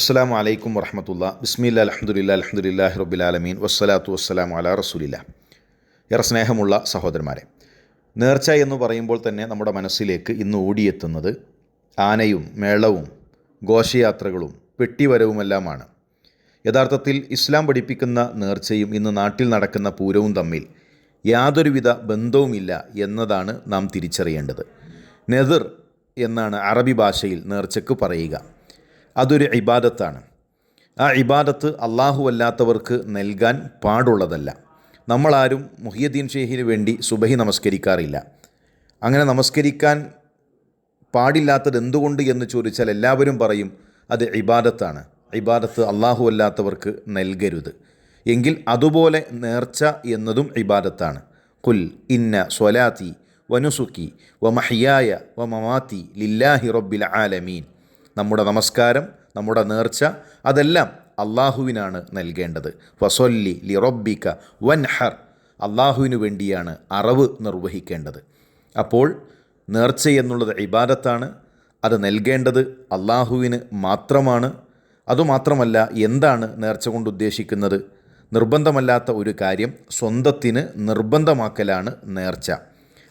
അസ്സാം വലൈക്കും വർഹമത്തുള്ള ബിസ്മില്ല അലഹമുല്ല അലഹമുല്ലാഹി റബ്ബിലാലമീൻ വസ്സലാത്തു വസ്സലാം അല റസൂലില്ല. ഏറെ സ്നേഹമുള്ള സഹോദരന്മാരെ നേർച്ച എന്ന് പറയുമ്പോൾ തന്നെ നമ്മുടെ മനസ്സിലേക്ക് ഇന്ന് ഓടിയെത്തുന്നത് ആനയും മേളവും ഘോഷയാത്രകളും പെട്ടിവരവുമെല്ലാമാണ്. യഥാർത്ഥത്തിൽ ഇസ്ലാം പഠിപ്പിക്കുന്ന നേർച്ചയും ഇന്ന് നാട്ടിൽ നടക്കുന്ന പൂരവും തമ്മിൽ യാതൊരുവിധ ബന്ധവുമില്ല എന്നതാണ് നാം തിരിച്ചറിയേണ്ടത്. നെതിർ എന്നാണ് അറബി ഭാഷയിൽ നേർച്ചക്ക് പറയുക. അതൊരു ഇബാദത്താണ്. ആ ഇബാദത്ത് അല്ലാത്തവർക്ക് നൽകാൻ പാടുള്ളതല്ല. നമ്മളാരും മുഹിയദ്ദീൻ ഷെയ്ഹിന് വേണ്ടി സുബഹി നമസ്കരിക്കാറില്ല. അങ്ങനെ നമസ്കരിക്കാൻ പാടില്ലാത്തത് എന്തുകൊണ്ട് എന്ന് ചോദിച്ചാൽ എല്ലാവരും പറയും അത് ഇബാദത്താണ്. ഇബാദത്ത് അള്ളാഹു അല്ലാത്തവർക്ക് നൽകരുത്. എങ്കിൽ അതുപോലെ നേർച്ച എന്നതും ഇബാദത്താണ്. കുൽ ഇന്ന സ്വലാത്തി വനുസുക്കി വ മഹിയായ വ മമാത്തി ലില്ലാഹി റബ്ബിൽ ആലമീൻ. നമ്മുടെ നമസ്കാരം നമ്മുടെ നേർച്ച അതെല്ലാം അള്ളാഹുവിനാണ് നൽകേണ്ടത്. ഫസൊല്ലി ലി വൻ വൻഹർ. അള്ളാഹുവിനു വേണ്ടിയാണ് അറവ് നിർവഹിക്കേണ്ടത്. അപ്പോൾ നേർച്ച എന്നുള്ളത് ഇബാദത്താണ് അത് നൽകേണ്ടത് അള്ളാഹുവിന് മാത്രമാണ്. അതുമാത്രമല്ല എന്താണ് നേർച്ച കൊണ്ട് ഉദ്ദേശിക്കുന്നത്? നിർബന്ധമല്ലാത്ത ഒരു കാര്യം സ്വന്തത്തിന് നിർബന്ധമാക്കലാണ് നേർച്ച.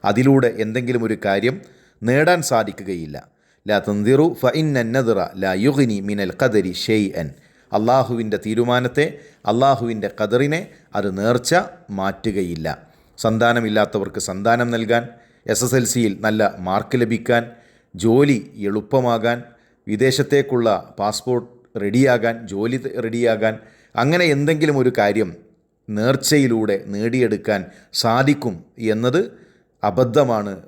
അതിലൂടെ എന്തെങ്കിലും ഒരു കാര്യം നേടാൻ സാധിക്കുകയില്ല. ലാ തന്തിറു ഫ ഇന്നദ്റ ലാ യുഗിനി മിനൽ കദരി ഷെയ് എൻ അള്ളാഹുവിന്റെ തീരുമാനത്തെ അള്ളാഹുവിന്റെ കദറിനെ അത് നേർച്ച മാറ്റുകയില്ല. സന്താനമില്ലാത്തവർക്ക് സന്താനം നൽകാൻ എസ് എസ് എൽ സിയിൽ നല്ല മാർക്ക് ലഭിക്കാൻ ജോലി എളുപ്പമാകാൻ വിദേശത്തേക്കുള്ള പാസ്പോർട്ട് റെഡിയാകാൻ ജോലി റെഡിയാകാൻ അങ്ങനെ എന്തെങ്കിലും ഒരു കാര്യം നേർച്ചയിലൂടെ നേടിയെടുക്കാൻ സാധിക്കും എന്നത് അബദ്ധമാണ്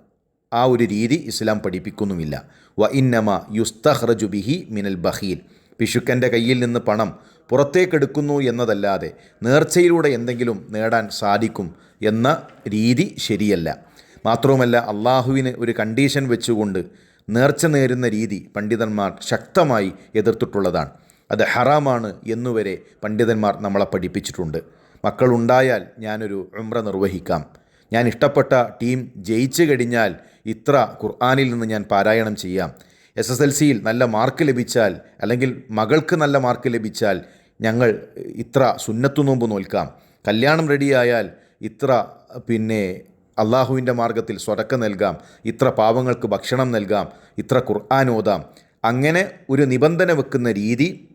ആ ഒരു രീതി ഇസ്ലാം പഠിപ്പിക്കുന്നുമില്ല. വ ഇന്നമ യുസ്തഹ്റജു ബിഹി മിനൽ ബഹീൽ പിശുക്കന്റെ കയ്യിൽ നിന്ന് പണം പുറത്തേക്കെടുക്കുന്നു എന്നതല്ലാതെ നേർച്ചയിലൂടെ എന്തെങ്കിലും നേടാൻ സാധിക്കും എന്ന രീതി ശരിയല്ല. മാത്രവുമല്ല അള്ളാഹുവിന് ഒരു കണ്ടീഷൻ വെച്ചുകൊണ്ട് നേർച്ച നേരുന്ന രീതി പണ്ഡിതന്മാർ ശക്തമായി എതിർത്തിട്ടുള്ളതാണ്. അത് ഹറാമാണ് എന്നുവരെ പണ്ഡിതന്മാർ നമ്മളെ പഠിപ്പിച്ചിട്ടുണ്ട്. മക്കളുണ്ടായാൽ ഞാനൊരു ഉമ്ര നിർവഹിക്കാം. ഞാൻ ഇഷ്ടപ്പെട്ട ടീം ജയിച്ചു കഴിഞ്ഞാൽ ഇത്ര ഖുർആാനിൽ നിന്ന് ഞാൻ പാരായണം ചെയ്യാം. എസ് എസ് എൽ സിയിൽ നല്ല മാർക്ക് ലഭിച്ചാൽ അല്ലെങ്കിൽ മകൾക്ക് നല്ല മാർക്ക് ലഭിച്ചാൽ ഞങ്ങൾ ഇത്ര സുന്നത്തു നോമ്പ് നോൽക്കാം. കല്യാണം റെഡിയായാൽ ഇത്ര പിന്നെ അള്ളാഹുവിന്റെ മാർഗത്തിൽ സ്വടക്ക നൽകാം. ഇത്ര പാവങ്ങൾക്ക് ഭക്ഷണം നൽകാം. ഇത്ര ഖുർആൻ ഓതാം. അങ്ങനെ ഒരു നിബന്ധന വെക്കുന്ന രീതി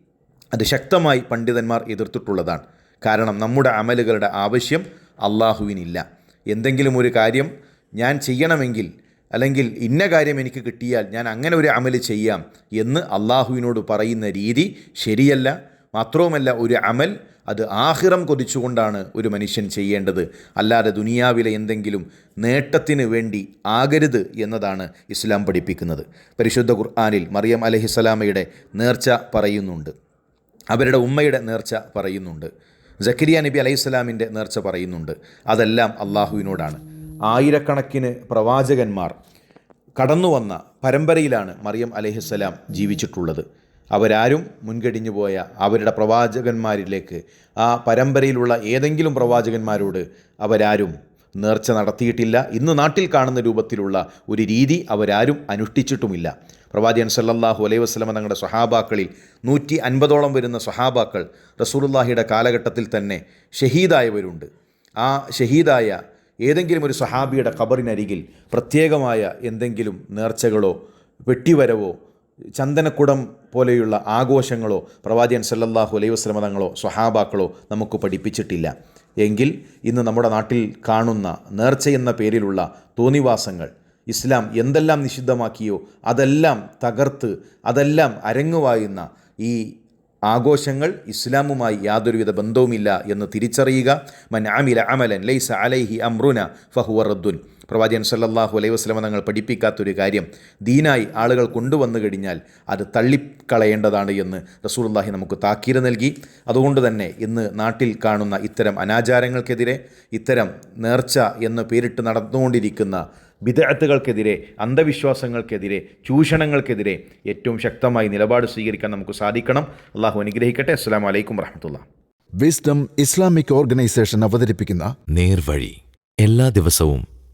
അത് ശക്തമായി പണ്ഡിതന്മാർ എതിർത്തിട്ടുള്ളതാണ്. കാരണം നമ്മുടെ അമലുകളുടെ ആവശ്യം അള്ളാഹുവിനില്ല. എന്തെങ്കിലും ഒരു കാര്യം ഞാൻ ചെയ്യണമെങ്കിൽ അല്ലെങ്കിൽ ഇന്ന കാര്യം എനിക്ക് കിട്ടിയാൽ ഞാൻ അങ്ങനെ ഒരു അമൽ ചെയ്യാം എന്ന് അള്ളാഹുവിനോട് പറയുന്ന രീതി ശരിയല്ല. മാത്രവുമല്ല ഒരു അമൽ അത് ആഹിറം കൊതിച്ചുകൊണ്ടാണ് ഒരു മനുഷ്യൻ ചെയ്യേണ്ടത്. അല്ലാതെ ദുനിയാവിലെ എന്തെങ്കിലും നേട്ടത്തിന് വേണ്ടി ആകരുത് എന്നതാണ് ഇസ്ലാം പഠിപ്പിക്കുന്നത്. പരിശുദ്ധ ഖുർആാനിൽ മറിയം അലഹിസ്സലാമയുടെ നേർച്ച പറയുന്നുണ്ട്. അവരുടെ ഉമ്മയുടെ നേർച്ച പറയുന്നുണ്ട്. ജക്കരിയ നബി അലൈഹിസ്സലാമിന്റെ നേർച്ച പറയുന്നുണ്ട്. അതെല്ലാം അള്ളാഹുവിനോടാണ്. ആയിരക്കണക്കിന് പ്രവാചകന്മാർ കടന്നു വന്ന പരമ്പരയിലാണ് മറിയം അലഹിസ്സലാം ജീവിച്ചിട്ടുള്ളത്. അവരാരും മുൻകടിഞ്ഞു പോയ അവരുടെ പ്രവാചകന്മാരിലേക്ക് ആ പരമ്പരയിലുള്ള ഏതെങ്കിലും പ്രവാചകന്മാരോട് അവരാരും നേർച്ച നടത്തിയിട്ടില്ല. ഇന്ന് നാട്ടിൽ കാണുന്ന രൂപത്തിലുള്ള ഒരു രീതി അവരാരും അനുഷ്ഠിച്ചിട്ടുമില്ല. പ്രവാചകൻ സല്ലല്ലാഹു അലൈഹി വസ്ലമ തങ്ങളുടെ സ്വഹാബാക്കളിൽ നൂറ്റി അൻപതോളം വരുന്ന സ്വഹാബാക്കൾ റസൂലുല്ലാഹിയുടെ കാലഘട്ടത്തിൽ തന്നെ ഷഹീദായവരുണ്ട്. ആ ഷഹീദായ ഏതെങ്കിലും ഒരു സഹാബിയുടെ ഖബറിനരികിൽ പ്രത്യേകമായ എന്തെങ്കിലും നേർച്ചകളോ വെട്ടിവരവോ ചന്ദനക്കുടം പോലെയുള്ള ആഘോഷങ്ങളോ പ്രവാചകൻ സല്ലല്ലാഹു അലൈഹി വസ്ലമ തങ്ങളോ സ്വഹാബാക്കളോ നമുക്ക് പഠിപ്പിച്ചിട്ടില്ല. എങ്കിൽ ഇന്ന് നമ്മുടെ നാട്ടിൽ കാണുന്ന നേർച്ച എന്ന പേരിലുള്ള തോന്നിവാസങ്ങൾ ഇസ്ലാം എന്തെല്ലാം നിഷിദ്ധമാക്കിയോ അതെല്ലാം തകർത്ത് അതെല്ലാം അരങ്ങുവായുന്ന ഈ ആഘോഷങ്ങൾ ഇസ്ലാമുമായി യാതൊരുവിധ ബന്ധവുമില്ല എന്ന് തിരിച്ചറിയുക. മൻ ആമില അമലൻ ലൈസ അലൈഹി അമ്രുന ഫഹുവ റദ്ദുൻ. പ്രവാചകൻ സല്ലാഹു അലൈഹി വസ്ലമ തങ്ങൾ പഠിപ്പിക്കാത്തൊരു കാര്യം ദീനായി ആളുകൾ കൊണ്ടുവന്നു കഴിഞ്ഞാൽ അത് തള്ളിക്കളയേണ്ടതാണ് എന്ന് റസൂലുള്ളാഹി നമുക്ക് താക്കീര് നൽകി. അതുകൊണ്ട് തന്നെ ഇന്ന് നാട്ടിൽ കാണുന്ന ഇത്തരം അനാചാരങ്ങൾക്കെതിരെ ഇത്തരം നേർച്ച എന്ന് പേരിട്ട് നടന്നുകൊണ്ടിരിക്കുന്ന വിദഗ്ധകൾക്കെതിരെ അന്ധവിശ്വാസങ്ങൾക്കെതിരെ ചൂഷണങ്ങൾക്കെതിരെ ഏറ്റവും ശക്തമായി നിലപാട് സ്വീകരിക്കാൻ നമുക്ക് സാധിക്കണം. അള്ളാഹു അനുഗ്രഹിക്കട്ടെ. അസ്സാം വലൈക്കും വർഹമത്തുള്ള വിസ്ഡം ഇസ്ലാമിക് ഓർഗനൈസേഷൻ അവതരിപ്പിക്കുന്ന നേർവഴി എല്ലാ ദിവസവും